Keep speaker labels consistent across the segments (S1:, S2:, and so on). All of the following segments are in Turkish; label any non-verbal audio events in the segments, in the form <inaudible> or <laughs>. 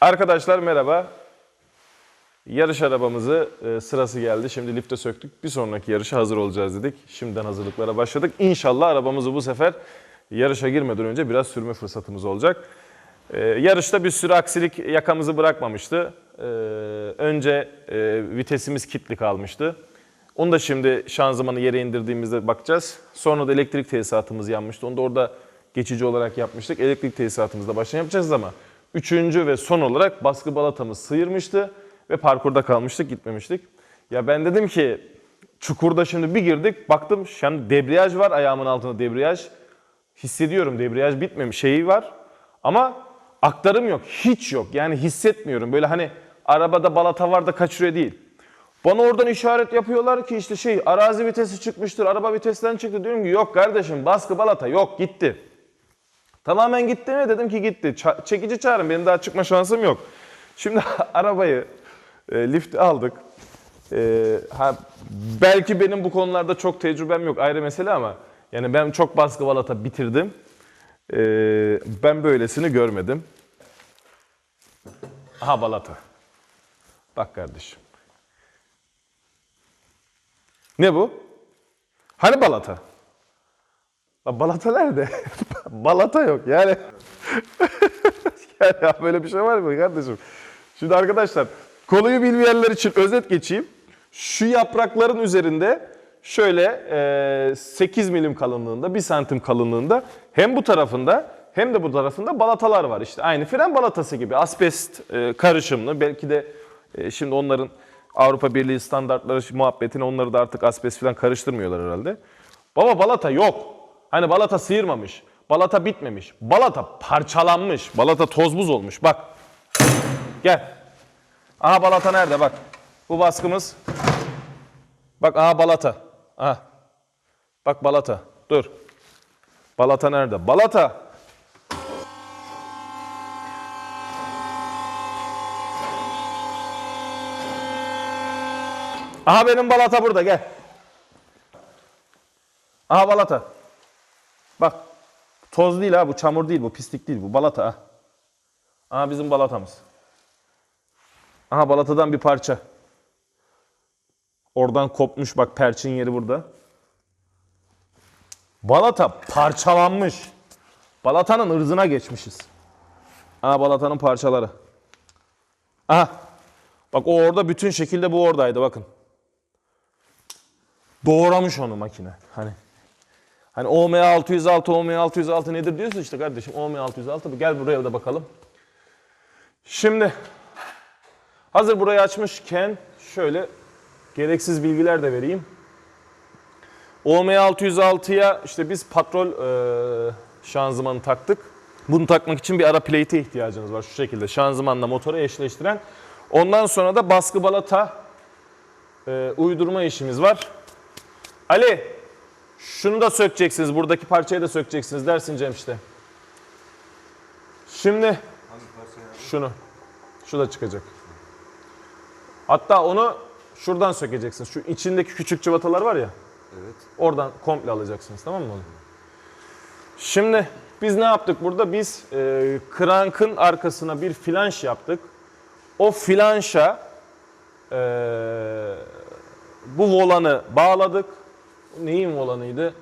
S1: Arkadaşlar merhaba. Yarış arabamızı e, sırası geldi. Şimdi lifte söktük. Bir sonraki yarışa hazır olacağız dedik. Şimdiden hazırlıklara başladık. İnşallah arabamızı bu sefer yarışa girmeden önce biraz sürme fırsatımız olacak. E, yarışta bir sürü aksilik yakamızı bırakmamıştı. E, önce e, vitesimiz kilitli kalmıştı. Onu da şimdi şanzımanı yere indirdiğimizde bakacağız. Sonra da elektrik tesisatımız yanmıştı. Onu da orada geçici olarak yapmıştık. Elektrik tesisatımızda baştan yapacağız ama üçüncü ve son olarak baskı balatamız sıyırmıştı ve parkurda kalmıştık, gitmemiştik. Ya ben dedim ki çukurda şimdi bir girdik, baktım şimdi debriyaj var ayağımın altında debriyaj. Hissediyorum debriyaj bitmemiş şeyi var ama aktarım yok, hiç yok. Yani hissetmiyorum. Böyle hani arabada balata var da kaçırıyor değil. Bana oradan işaret yapıyorlar ki işte şey arazi vitesi çıkmıştır, araba vitesten çıktı. Diyorum ki yok kardeşim baskı balata yok gitti. Tamamen gitti mi? Dedim ki gitti. Ça- çekici çağırın benim daha çıkma şansım yok. Şimdi <laughs> arabayı e, lifte aldık. E, ha, belki benim bu konularda çok tecrübem yok ayrı mesele ama yani ben çok baskı balata bitirdim. E, ben böylesini görmedim. Aha balata. Bak kardeşim. Ne bu? Hani balata? Balata nerede? <laughs> balata yok yani. <laughs> yani ya böyle bir şey var mı kardeşim? Şimdi arkadaşlar konuyu bilmeyenler için özet geçeyim. Şu yaprakların üzerinde şöyle e, 8 milim kalınlığında, 1 santim kalınlığında hem bu tarafında hem de bu tarafında balatalar var. İşte aynı fren balatası gibi asbest e, karışımlı. Belki de e, şimdi onların Avrupa Birliği standartları muhabbetine onları da artık asbest falan karıştırmıyorlar herhalde. Baba balata yok. Hani balata sıyırmamış. Balata bitmemiş. Balata parçalanmış. Balata toz buz olmuş. Bak. Gel. Aha balata nerede bak. Bu baskımız. Bak aha balata. Aha. Bak balata. Dur. Balata nerede? Balata. Aha benim balata burada gel. Aha balata. Bak. Toz değil ha bu çamur değil bu pislik değil bu balata ha. Aha bizim balatamız. Aha balatadan bir parça. Oradan kopmuş bak perçin yeri burada. Balata parçalanmış. Balatanın ırzına geçmişiz. Aha balatanın parçaları. Aha. Bak o orada bütün şekilde bu oradaydı bakın. Doğramış onu makine. Hani Hani OM 606, OM 606 nedir diyorsun işte kardeşim. OM 606 bu. Gel buraya da bakalım. Şimdi hazır burayı açmışken şöyle gereksiz bilgiler de vereyim. OM 606'ya işte biz patrol e, şanzımanı taktık. Bunu takmak için bir ara plate'e ihtiyacınız var şu şekilde. Şanzımanla motoru eşleştiren. Ondan sonra da baskı balata e, uydurma işimiz var. Ali şunu da sökeceksiniz. Buradaki parçayı da sökeceksiniz dersin Cem işte. Şimdi şunu. Şu da çıkacak. Hatta onu şuradan sökeceksiniz. Şu içindeki küçük cıvatalar var ya.
S2: Evet.
S1: Oradan komple alacaksınız tamam mı onu? Şimdi biz ne yaptık burada? Biz e, krankın arkasına bir flanş yaptık. O flanşa e, bu volanı bağladık. Bu Neyin volanıydı?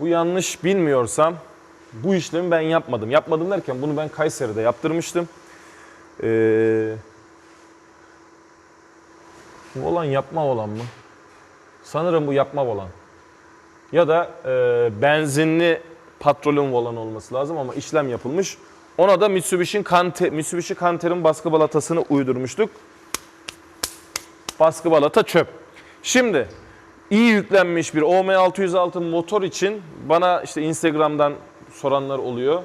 S1: Bu yanlış bilmiyorsam bu işlemi ben yapmadım. Yapmadım derken bunu ben Kayseri'de yaptırmıştım. Ee, volan yapma volan mı? Sanırım bu yapma volan. Ya da e, benzinli patrolün volan olması lazım ama işlem yapılmış. Ona da Mitsubishi Kante, Mitsubishi Canter'ın baskı balatasını uydurmuştuk. Baskı balata çöp. Şimdi iyi yüklenmiş bir OM606 motor için bana işte Instagram'dan soranlar oluyor.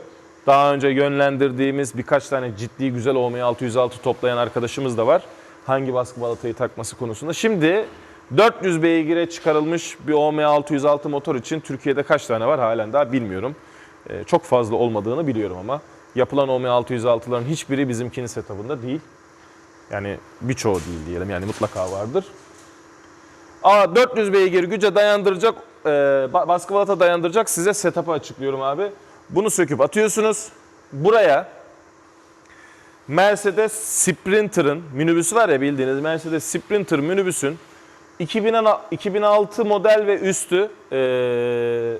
S1: Daha önce yönlendirdiğimiz birkaç tane ciddi güzel OM606 toplayan arkadaşımız da var. Hangi baskı balatayı takması konusunda. Şimdi 400 beygire çıkarılmış bir OM606 motor için Türkiye'de kaç tane var halen daha bilmiyorum. Ee, çok fazla olmadığını biliyorum ama yapılan OM606'ların hiçbiri bizimkinin setup'ında değil. Yani birçoğu değil diyelim yani mutlaka vardır. Aa 400 beygir güce dayandıracak, e, ba- baskı balata dayandıracak size setup'ı açıklıyorum abi. Bunu söküp atıyorsunuz. Buraya Mercedes Sprinter'ın minibüsü var ya bildiğiniz Mercedes Sprinter minibüsün 2006 model ve üstü eee,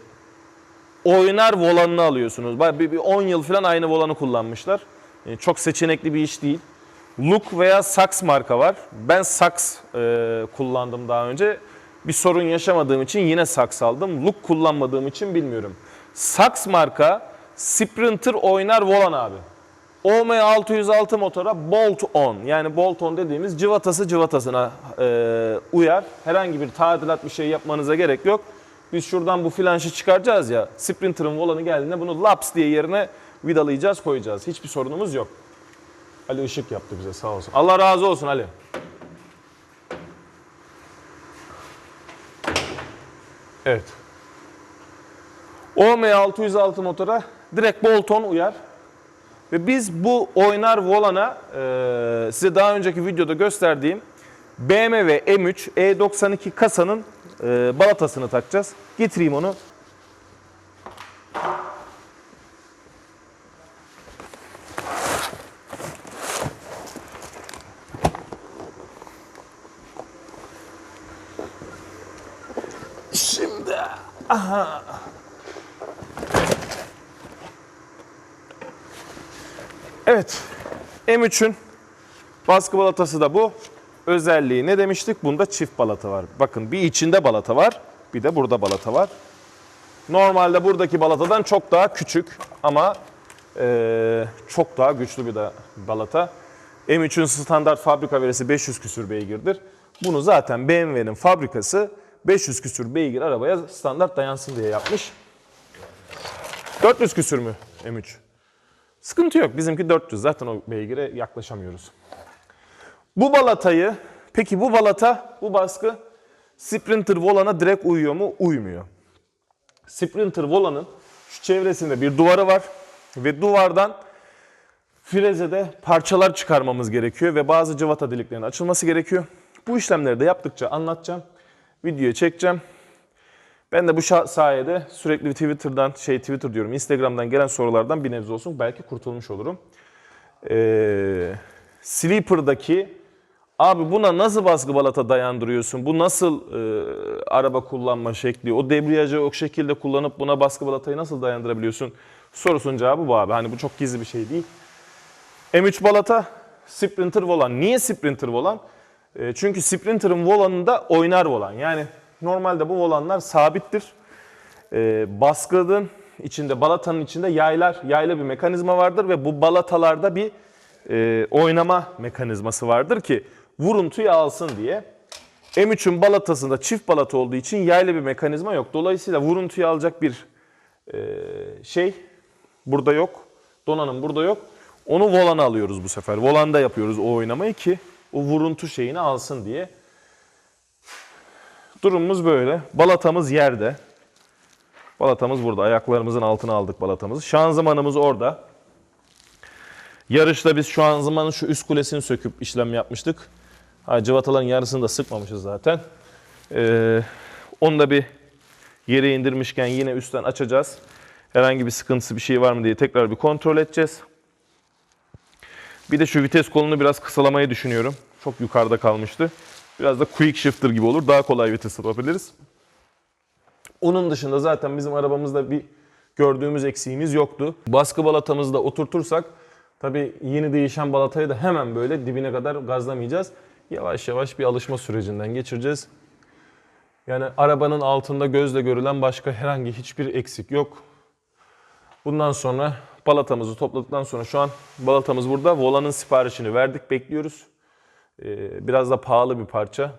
S1: oynar volanını alıyorsunuz. Bir, bir 10 yıl falan aynı volanı kullanmışlar. Yani çok seçenekli bir iş değil. Look veya Sax marka var. Ben Sax eee, kullandım daha önce. Bir sorun yaşamadığım için yine Sax aldım. Look kullanmadığım için bilmiyorum. Sax marka Sprinter oynar volan abi. OM606 motora bolt on yani bolt on dediğimiz cıvatası cıvatasına e, uyar. Herhangi bir tadilat bir şey yapmanıza gerek yok. Biz şuradan bu flanşı çıkaracağız ya. Sprinter'ın volanı geldiğinde bunu laps diye yerine vidalayacağız koyacağız. Hiçbir sorunumuz yok. Ali ışık yaptı bize sağ olsun. Allah razı olsun Ali. Evet. OM606 motora direkt Bolton uyar. Ve biz bu oynar volana e, size daha önceki videoda gösterdiğim BMW M3 E92 kasanın e, balatasını takacağız. Getireyim onu. Şimdi Evet. M3'ün baskı balatası da bu. Özelliği ne demiştik? Bunda çift balata var. Bakın bir içinde balata var, bir de burada balata var. Normalde buradaki balatadan çok daha küçük ama eee, çok daha güçlü bir de balata. M3'ün standart fabrika verisi 500 küsür beygirdir. Bunu zaten BMW'nin fabrikası 500 küsür beygir arabaya standart dayansın diye yapmış. 400 küsür mü M3? Sıkıntı yok. Bizimki 400. Zaten o beygire yaklaşamıyoruz. Bu balatayı, peki bu balata, bu baskı Sprinter Volan'a direkt uyuyor mu? Uymuyor. Sprinter Volan'ın şu çevresinde bir duvarı var ve duvardan frezede parçalar çıkarmamız gerekiyor ve bazı cıvata deliklerinin açılması gerekiyor. Bu işlemleri de yaptıkça anlatacağım. Videoya çekeceğim. Ben de bu sayede sürekli Twitter'dan, şey Twitter diyorum, Instagram'dan gelen sorulardan bir nebze olsun belki kurtulmuş olurum. Ee, Sleeper'daki, abi buna nasıl baskı balata dayandırıyorsun, bu nasıl e, araba kullanma şekli, o debriyajı o şekilde kullanıp buna baskı balatayı nasıl dayandırabiliyorsun sorusunun cevabı bu abi. Hani bu çok gizli bir şey değil. M3 balata, Sprinter volan. Niye Sprinter volan? E, çünkü Sprinter'ın volanında oynar volan. Yani normalde bu volanlar sabittir. E, baskının içinde, balatanın içinde yaylar, yaylı bir mekanizma vardır ve bu balatalarda bir e, oynama mekanizması vardır ki vuruntuyu alsın diye. M3'ün balatasında çift balata olduğu için yaylı bir mekanizma yok. Dolayısıyla vuruntuyu alacak bir e, şey burada yok. Donanım burada yok. Onu volana alıyoruz bu sefer. Volanda yapıyoruz o oynamayı ki o vuruntu şeyini alsın diye. Durumumuz böyle. Balatamız yerde. Balatamız burada. Ayaklarımızın altına aldık balatamızı. Şanzımanımız orada. Yarışta biz şanzımanın şu üst kulesini söküp işlem yapmıştık. Ha, cıvataların yarısını da sıkmamışız zaten. Ee, onu da bir yere indirmişken yine üstten açacağız. Herhangi bir sıkıntısı bir şey var mı diye tekrar bir kontrol edeceğiz. Bir de şu vites kolunu biraz kısalamayı düşünüyorum. Çok yukarıda kalmıştı. Biraz da quick shifter gibi olur. Daha kolay vites yapabiliriz. Onun dışında zaten bizim arabamızda bir gördüğümüz eksiğimiz yoktu. Baskı balatamızı da oturtursak tabii yeni değişen balatayı da hemen böyle dibine kadar gazlamayacağız. Yavaş yavaş bir alışma sürecinden geçireceğiz. Yani arabanın altında gözle görülen başka herhangi hiçbir eksik yok. Bundan sonra balatamızı topladıktan sonra şu an balatamız burada. Volanın siparişini verdik, bekliyoruz. Ee, biraz da pahalı bir parça.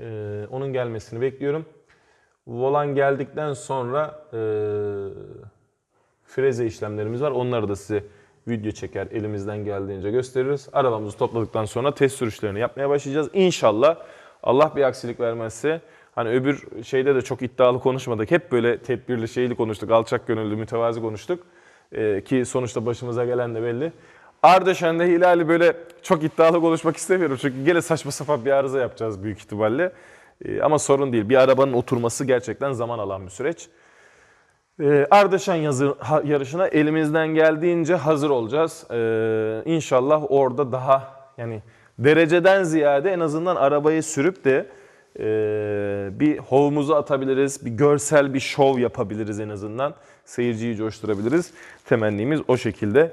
S1: Ee, onun gelmesini bekliyorum. Volan geldikten sonra e, freze işlemlerimiz var. Onları da size video çeker, elimizden geldiğince gösteririz. Arabamızı topladıktan sonra test sürüşlerini yapmaya başlayacağız. İnşallah Allah bir aksilik vermezse hani öbür şeyde de çok iddialı konuşmadık. Hep böyle tedbirli şeyli konuştuk, alçak gönüllü, mütevazi konuştuk. Ee, ki sonuçta başımıza gelen de belli. Ardeşen'de Hilal'i böyle çok iddialı konuşmak istemiyorum. Çünkü gene saçma sapan bir arıza yapacağız büyük ihtimalle. Ee, ama sorun değil. Bir arabanın oturması gerçekten zaman alan bir süreç. Ee, Ardeşen yazı, ha- yarışına elimizden geldiğince hazır olacağız. Ee, inşallah orada daha yani dereceden ziyade en azından arabayı sürüp de e, bir hovumuzu atabiliriz, bir görsel bir şov yapabiliriz en azından. Seyirciyi coşturabiliriz. Temennimiz o şekilde.